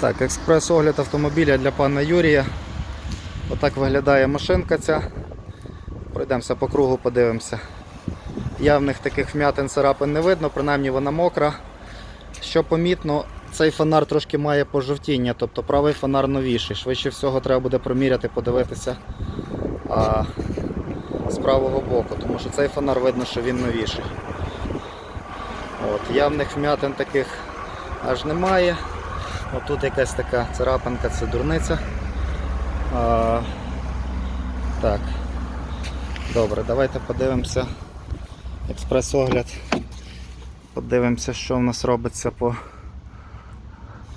Так, експрес-огляд автомобіля для пана Юрія. Отак виглядає машинка ця. Пройдемося по кругу, подивимося. Явних таких вмятин царапин не видно, принаймні вона мокра. Що помітно, цей фонар трошки має пожовтіння, тобто правий фонар новіший. Швидше всього треба буде проміряти, подивитися а, з правого боку, тому що цей фонар видно, що він новіший. От, явних вмятин таких аж немає. Отут якась така царапинка, це дурниця. А, так. Добре, давайте подивимося експрес-огляд. Подивимося, що в нас робиться по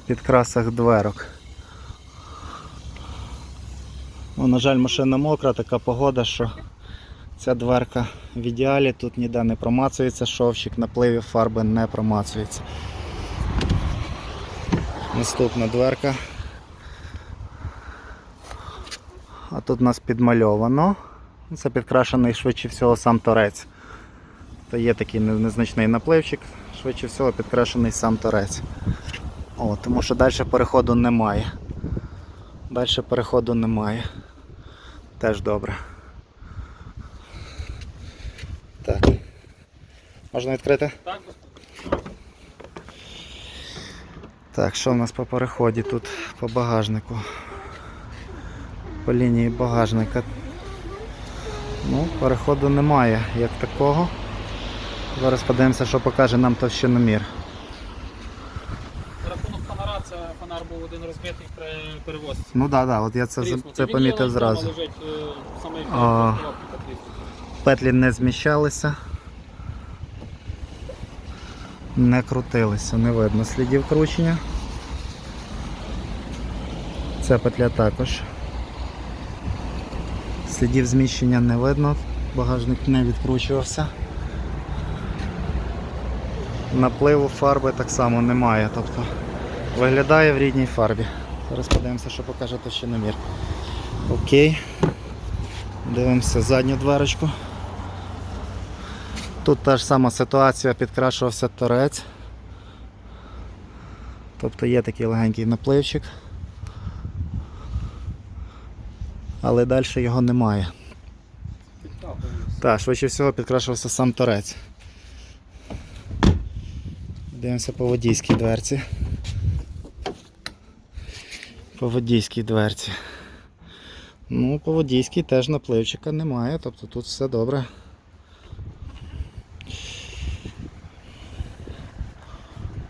підкрасах дверок. Ну, на жаль, машина мокра, така погода, що ця дверка в ідеалі, тут ніде не промацується шовчик, напливів фарби не промацується. Наступна дверка. А тут у нас підмальовано. Це підкрашений швидше всього сам торець. То є такий незначний напливчик, швидше всього підкрашений сам торець. О, тому що далі переходу немає. Далі переходу немає. Теж добре. Так. Можна відкрити? Так, Так, що в нас по переході тут по багажнику? По лінії багажника. Ну, переходу немає як такого. Зараз подивимося, що покаже нам товщиномір. рахунок фонара, це фонар був один розбитий при перевозці. Ну так, да, от я це, це Він помітив зразу. лежить, е, як А. Петлі не зміщалися. Не крутилися, не видно слідів кручення. Ця петля також. Слідів зміщення не видно, багажник не відкручувався. Напливу фарби так само немає, тобто виглядає в рідній фарбі. Зараз подивимося, що покаже товщиномір. Окей. Дивимося задню дверочку. Тут та ж сама ситуація, підкрашувався торець. Тобто є такий легенький напливчик. Але далі його немає. Так, швидше всього підкрашувався сам торець. Дивимося по водійській дверці. По водійській дверці. Ну, по водійській теж напливчика немає, тобто тут все добре.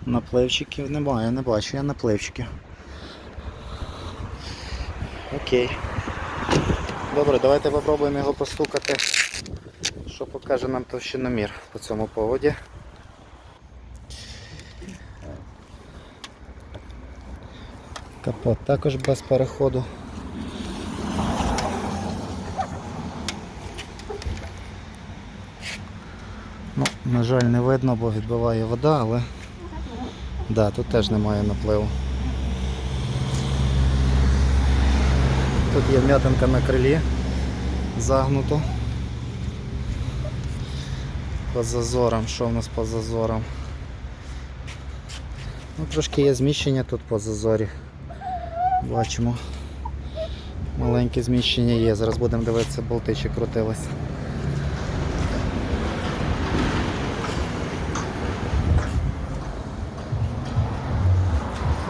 Напливчиків немає, не бачу я напливчиків. Окей. Добре, давайте попробуємо його постукати, що покаже нам товщиномір по цьому поводі. Капот також без переходу. Ну, на жаль, не видно, бо відбиває вода, але да, тут теж немає напливу. Тут є м'ятинка на крилі, загнуто. По зазорам, що в нас по зазорам? Ну, трошки є зміщення тут по зазорі. Бачимо. Маленьке зміщення є. Зараз будемо дивитися, болти чи крутились.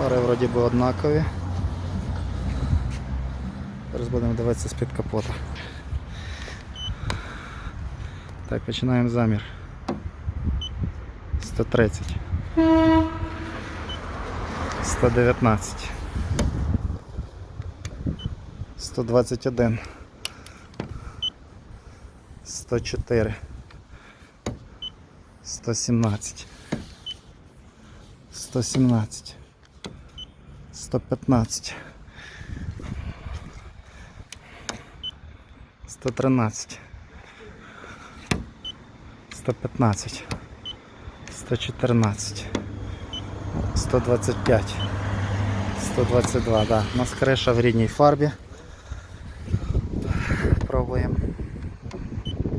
Фари вроді би однакові. Зараз будемо дивитися з-під капота. Так, починаємо замір. 130. 119. 121. 104. 117. 117. 115. 113. 115. 114. 125. 122, да. У нас криша в рідній фарбі. Пробуємо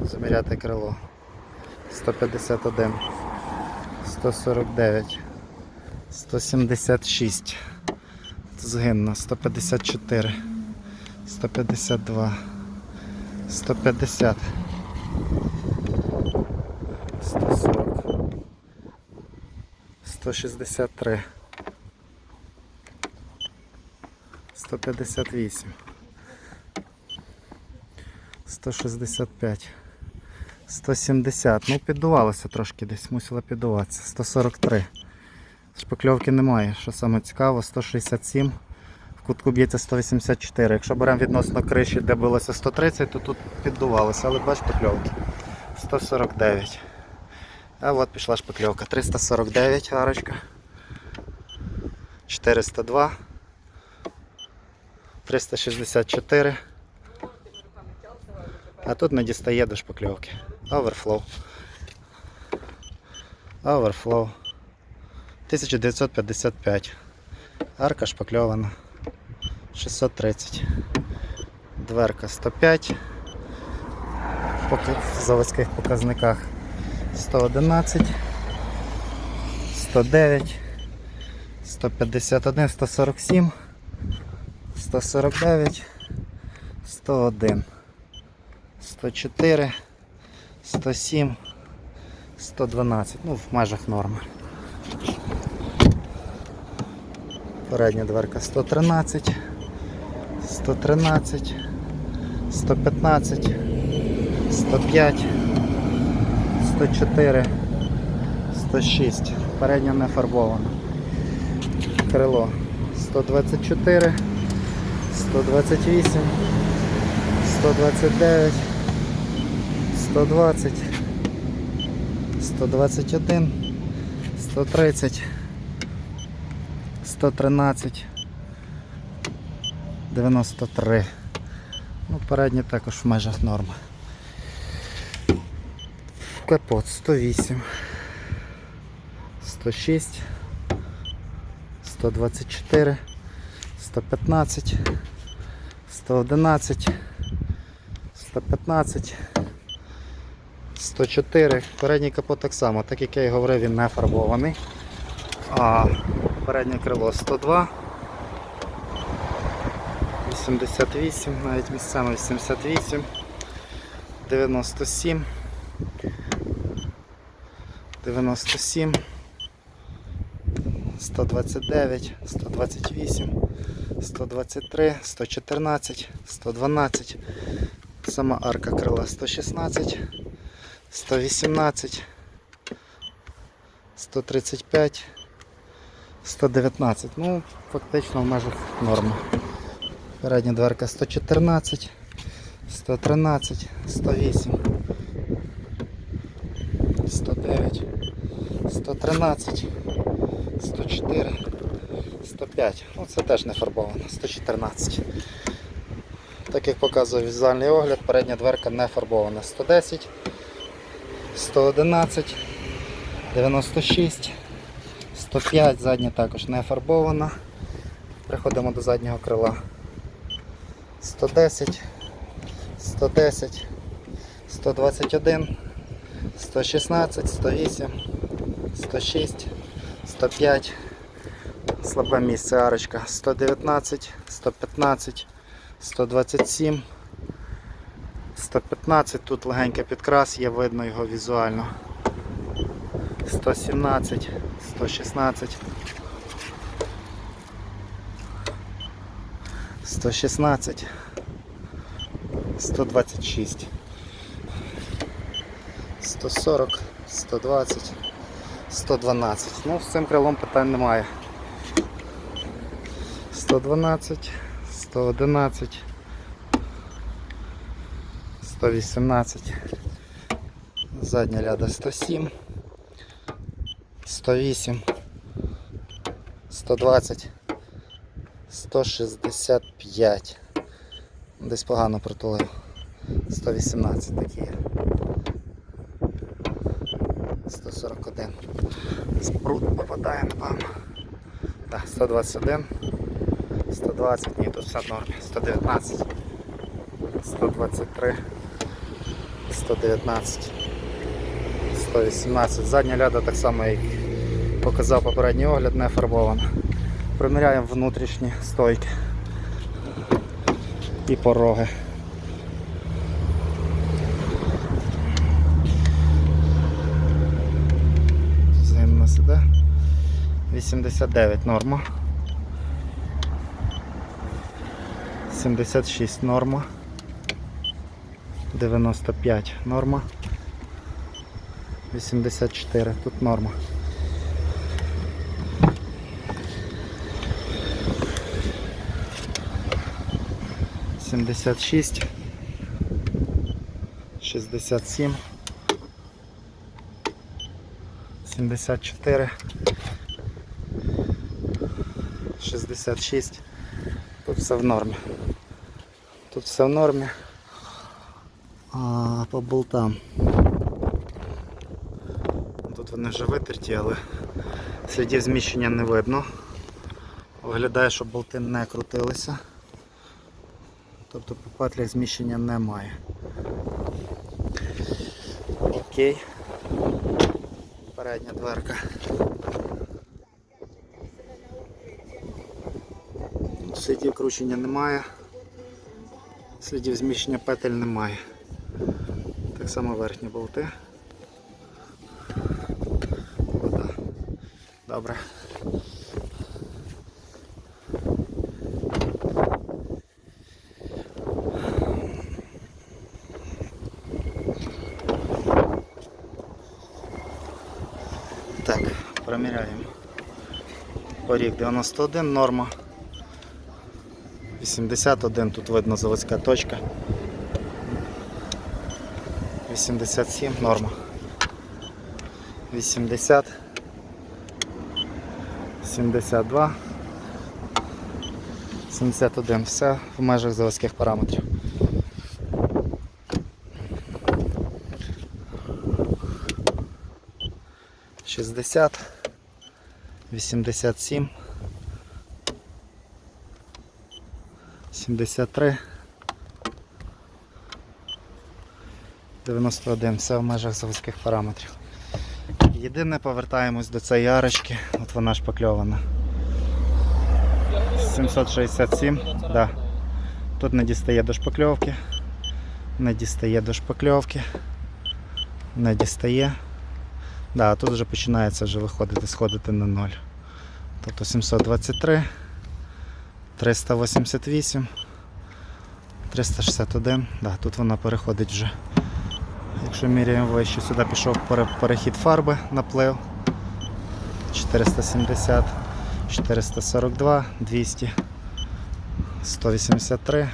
заміряти крило. 151. 149. 176. Згинна 154, 152, 150, 140, 163, 158, 165, 170. Ну, піддувалося трошки десь, мусила піддуватися. 143. Шпакльовки немає. Що саме цікаво, 167. В кутку б'ється 184. Якщо беремо відносно криші, де билося 130, то тут піддувалося, але без шпакльовки. 149. А от пішла шпакльовка. 349 арочка. 402. 364. А тут не дістає до шпакльовки. Overflow. Overflow. 1955. Арка шпакльована. 630. Дверка 105. В заводських показниках 111, 109, 151, 147, 149, 101, 104, 107, 112. Ну, в межах норми. Передня дверка 113, 113, 115, 105, 104, 106. Передня не фарбована. Крило 124, 128, 129, 120, 121, 130. 113, 93. Ну, передні також в межах норми. Капот 108, 106, 124, 115, 111, 115, 104. Передній капот так само, так як я і говорив, він не фарбований. А переднє крило 102, 88, навіть місцями 88, 97, 97, 129, 128, 123, 114, 112, сама арка крила 116, 118, 135, 119. Ну, фактично в межах норми. Передня дверка 114, 113, 108, 109, 113, 104, 105. Ну це теж не фарбовано, 114. Так як показує візуальний огляд, передня дверка не фарбована. 110, 111, 96. 105, задня також не фарбована. Приходимо до заднього крила. 110, 110, 121, 116, 108, 106, 105, слабе місце арочка, 119, 115, 127, 115, тут легенький підкрас, є видно його візуально. 117, 116, 116, 126, 140, 120, 112. Ну, з цим крилом питань немає. 112, 111, 118, задня ляда 107. 108, 120, 165. Десь погано притулив. 118 такі 141. Спрут попадає, напевно. Так, 121, 120, ні, тут все в нормі. 119, 123, 119. 118. Задня ляда так само, як показав попередній огляд, не фарбована. Приміряємо внутрішні стойки і пороги. Зимна сиде. 89 норма. 76 норма. 95 норма. 84 тут норма. Сімдесят шість, шістдесят сім, сімдесят чотири, шістдесят шість. Тут все в нормі. Тут все в нормі. А по болтам. Тут вони вже витерті, але слідів зміщення не видно. Виглядає, що болти не крутилися. Тобто по петлях зміщення немає. Окей. Передня дверка. Слідів кручення немає. Слідів зміщення петель немає. Так само верхні болти. Вода. Добре. Так, проміряємо. Поріг 91 норма. 81 тут видно заводська точка. 87 норма. 80 72 71 все в межах заводських параметрів. Шістдесят, вісімдесят сім, сімдесят три, дев'яносто один. Все в межах заводських параметрів. Єдине повертаємось до цієї арочки, от вона шпакльована. 767, да. Тут не дістає до шпакльовки, не дістає до шпакльовки, не дістає. Да, тут вже починається вже виходити, сходити на ноль. Тобто 723, 388, 361, да, тут вона переходить вже. Якщо міряємо вище, сюди пішов перехід фарби, наплив. 470, 442, 200, 183.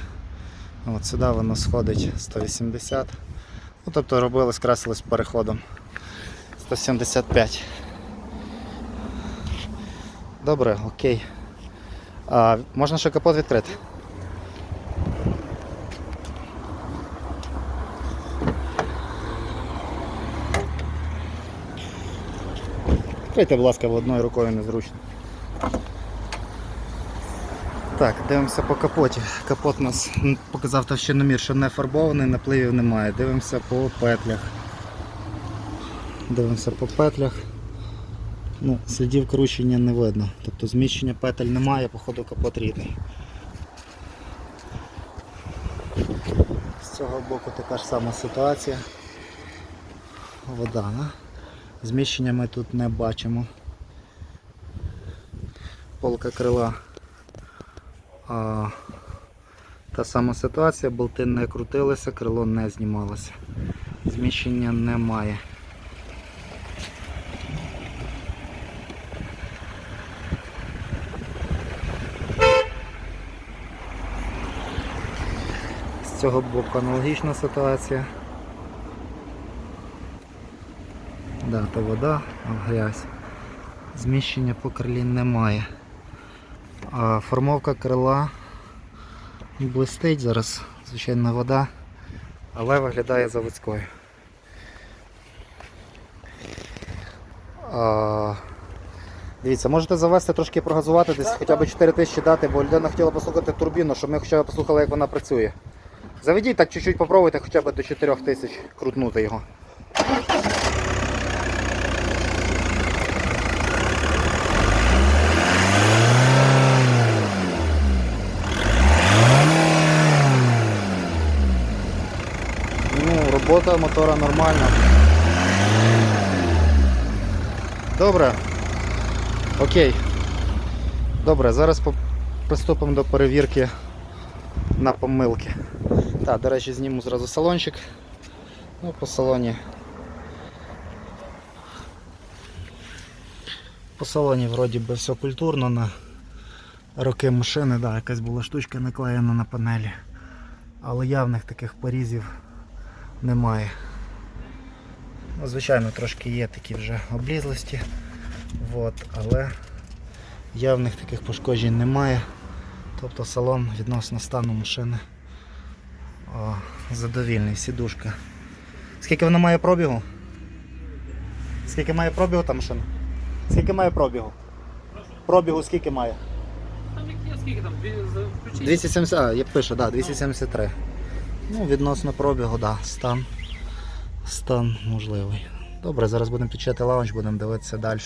От сюди воно сходить 180. Ну, тобто робилось, красилось переходом 175. Добре, окей. А, можна ще капот відкрити? Відкрийте, будь ласка, бо одною рукою незручно. Так, дивимося по капоті. Капот у нас показав товщиномір, що не фарбований, напливів немає. Дивимося по петлях. Дивимося по петлях. Ну, слідів кручення не видно. Тобто зміщення петель немає, походу капот рідний. З цього боку така ж сама ситуація. Вода, да? Зміщення ми тут не бачимо. Полка крила. А, та сама ситуація, болти не крутилися, крило не знімалося. Зміщення немає. З цього боку аналогічна ситуація. Да, то вода, а грязь. Зміщення по крилі немає. А формовка крила блистить зараз, звичайно, вода, але виглядає заводською. А, дивіться, можете завести трошки прогазувати, десь хоча б 4 тисячі дати, бо людина хотіла послухати турбіну, щоб ми хоча б послухали, як вона працює. Заведіть так чуть-чуть попробуйте хоча б до 4000 крутнути його. Ну, робота мотора нормальна. Добре. Окей. Добре, зараз приступимо до перевірки на помилки. Так, до речі, зніму зразу салончик. Ну, по салоні. По салоні вроді би все культурно на роки машини, да, якась була штучка наклеєна на панелі. Але явних таких порізів немає. Ну, звичайно, трошки є такі вже облізлості, от, але явних таких пошкоджень немає. Тобто салон відносно стану машини о, задовільний, сідушка. Скільки вона має пробігу? Скільки має пробігу та машина? Скільки має пробігу? Пробігу скільки має? Там які, скільки там? Дві, за- включіть. 270, а, я пишу, да, 273. Ну, відносно пробігу, да, стан. Стан можливий. Добре, зараз будемо підчати лаунч, будемо дивитися далі.